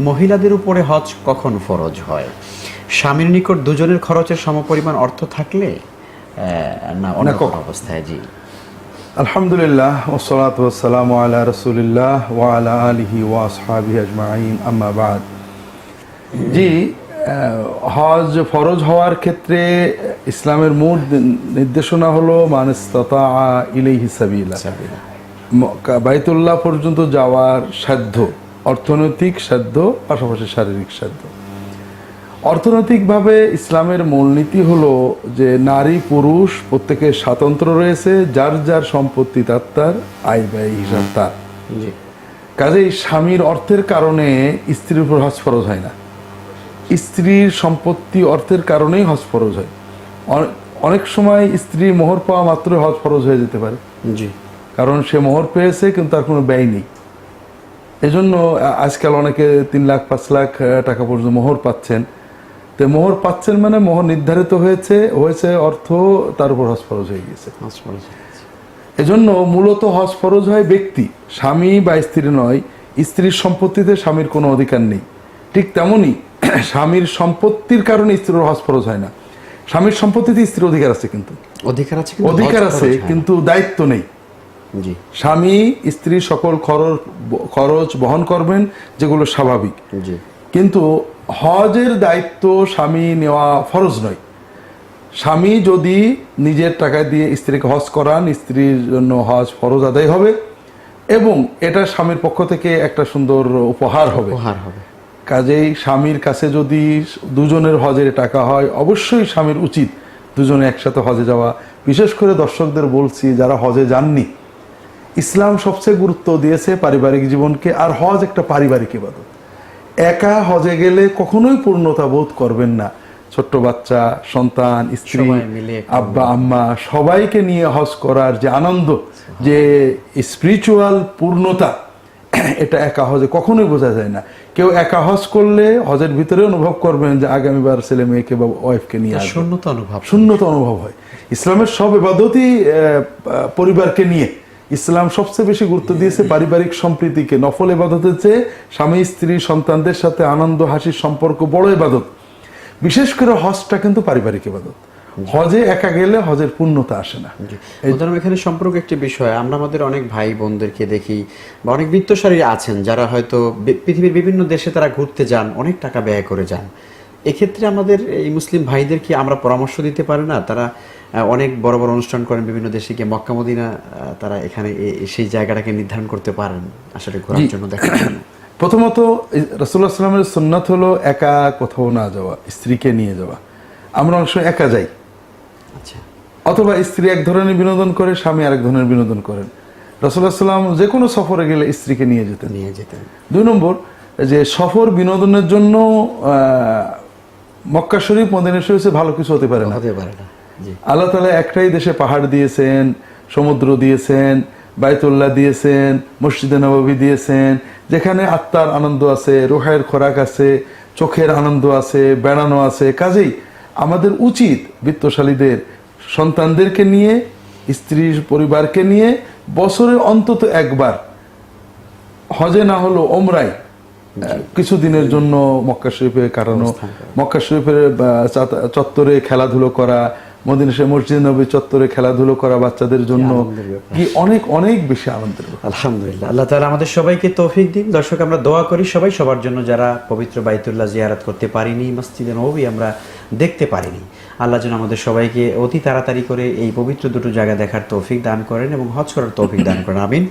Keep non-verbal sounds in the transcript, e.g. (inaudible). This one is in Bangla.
মহিলাদের উপরে হজ কখন ফরজ হয়? স্বামীর নিকট দুজনের খরচের সমপরিমাণ অর্থ থাকলে না অনেক অবস্থায় জি। আলহামদুলিল্লাহ ওসলাত ওসালাম আলা রসুলিল্লাহ ওয়ালা আলিহি ওয়াসহাবি আজমাইন আম্মা বাদ। জি হজ ফরজ হওয়ার ক্ষেত্রে ইসলামের মূল নির্দেশনা হলো মানস্ততা ইলেহি সাবিলা। বাইতুল্লাহ পর্যন্ত যাওয়ার সাধ্য। অর্থনৈতিক সাধ্য পাশাপাশি শারীরিক সাধ্য। অর্থনৈতিকভাবে ইসলামের মূলনীতি হলো যে নারী পুরুষ প্রত্যেকের স্বাতন্ত্র্য রয়েছে যার যার সম্পত্তি তার তার আয় ব্যয় হিসাব তার। জি। কাজেই স্বামীর অর্থের কারণে স্ত্রীর উপর হজ ফরজ হয় না। স্ত্রীর সম্পত্তি অর্থের কারণেই হজ ফরজ হয়। অনেক সময় স্ত্রী মোহর পাওয়া মাত্র হজ ফরজ হয়ে যেতে পারে। জি। কারণ সে মোহর পেয়েছে কিন্তু তার কোনো ব্যয় নেই। এজন্য আজকাল অনেকে তিন লাখ পাঁচ লাখ টাকা পর্যন্ত মোহর পাচ্ছেন। তো মোহর পাচ্ছেন মানে মোহর নির্ধারিত হয়েছে হয়েছে অর্থ তার উপর হজ ফরজ হয়ে গেছে এজন্য মূলত হজ ফরজ হয় ব্যক্তি স্বামী বা স্ত্রী নয় স্ত্রীর সম্পত্তিতে স্বামীর কোনো অধিকার নেই। ঠিক তেমনি (clears throat) স্বামীর সম্পত্তির কারণে স্ত্রীর হজ ফরজ হয় না। স্বামীর সম্পত্তিতে স্ত্রীর অধিকার আছে কিন্তু। অধিকার আছে কিন্তু অধিকার আছে। কিন্তু দায়িত্ব নেই। স্বামী স্ত্রী সকল খরচ খরচ বহন করবেন যেগুলো স্বাভাবিক। কিন্তু হজের দায়িত্ব স্বামী নেওয়া ফরজ নয়। স্বামী যদি নিজের টাকা দিয়ে স্ত্রীকে হজ করান স্ত্রীর জন্য হজ ফরজ আদায় হবে এবং এটা স্বামীর পক্ষ থেকে একটা সুন্দর উপহার হবে। উপহার হবে। কাজেই স্বামীর কাছে যদি দুজনের হজের টাকা হয় অবশ্যই স্বামীর উচিত দুজনে একসাথে হজে যাওয়া। বিশেষ করে দর্শকদের বলছি যারা হজে যাননি ইসলাম সবচেয়ে গুরুত্ব দিয়েছে পারিবারিক জীবনকে আর হজ একটা পারিবারিক ইবাদত। একা হজে গেলে কখনোই পূর্ণতা বোধ করবেন না। ছোট্ট বাচ্চা সন্তান স্ত্রী আব্বা আম্মা সবাইকে নিয়ে হজ করার যে আনন্দ যে স্পিরিচুয়াল পূর্ণতা এটা একা হজে কখনোই বোঝা যায় না। কেউ একা হজ করলে হজের ভিতরে অনুভব করবেন যে আগামীবার ছেলে মেয়েকে বা ওয়াইফকে নিয়ে শূন্যতা অনুভব শূন্যতা অনুভব হয়। ইসলামের সব এবাদতই পরিবারকে নিয়ে। ইসলাম সবচেয়ে বেশি গুরুত্ব দিয়েছে পারিবারিক সম্প্রীতিকে। নফল এবাদতের চেয়ে স্বামী স্ত্রী সন্তানদের সাথে আনন্দ হাসির সম্পর্ক বড় এবাদত। বিশেষ করে হজটা কিন্তু পারিবারিক এবাদত। হজে একা গেলে হজের পূর্ণতা আসে না। এখানে সম্পর্ক একটি বিষয়। আমরা আমাদের অনেক ভাই বোনদেরকে দেখি বা অনেক বৃত্তশালী আছেন যারা হয়তো পৃথিবীর বিভিন্ন দেশে তারা ঘুরতে যান অনেক টাকা ব্যয় করে যান। এক্ষেত্রে আমাদের এই মুসলিম ভাইদের কি আমরা পরামর্শ দিতে পারি না? তারা অনেক বড় বড় অনুষ্ঠান করেন বিভিন্ন দেশে গিয়ে মক্কা মদিনা তারা এখানে সেই জায়গাটাকে নির্ধারণ করতে পারেন আসলে ঘোরার জন্য দেখার জন্য। প্রথমত রসুল্লাহ সাল্লামের সুন্নাত হলো একা কোথাও না যাওয়া স্ত্রীকে নিয়ে যাওয়া। আমরা অংশ একা যাই। আচ্ছা। অথবা স্ত্রী এক ধরনের বিনোদন করে স্বামী আরেক ধরনের বিনোদন করেন। রসুল্লাহ সাল্লাম যে কোনো সফরে গেলে স্ত্রীকে নিয়ে যেতেন। নিয়ে যেতেন। দুই নম্বর যে সফর বিনোদনের জন্য আহ, মক্কা শরীফ মদিনা শরীফ ভালো কিছু হতে পারে না। হতে পারে না। আল্লাহ তালা একটাই দেশে পাহাড় দিয়েছেন সমুদ্র দিয়েছেন বাইতুল্লাহ দিয়েছেন মসজিদে নবাবী দিয়েছেন যেখানে আত্মার আনন্দ আছে রোহের খোরাক আছে চোখের আনন্দ আছে বেড়ানো আছে। কাজেই আমাদের উচিত বিত্তশালীদের সন্তানদেরকে নিয়ে স্ত্রীর পরিবারকে নিয়ে বছরে অন্তত একবার হজে না হলো ওমরাই কিছু দিনের জন্য মক্কা শরীফে কাটানো মক্কা শরীফের চত্বরে খেলাধুলো করা মদিনা শরীফ মসজিদ নবী চত্বরে খেলাধুলো করা বাচ্চাদের জন্য কি অনেক অনেক বেশি আনন্দের আলহামদুলিল্লাহ। আল্লাহ তালা আমাদের সবাইকে তৌফিক দিন দর্শক আমরা দোয়া করি সবাই সবার জন্য যারা পবিত্র বাইতুল্লাহ জিয়ারাত করতে পারিনি মসজিদে নবী আমরা দেখতে পারিনি। আল্লাহ যেন আমাদের সবাইকে অতি তাড়াতাড়ি করে এই পবিত্র দুটো জায়গা দেখার তৌফিক দান করেন এবং হজ করার তৌফিক দান করেন। আমিন।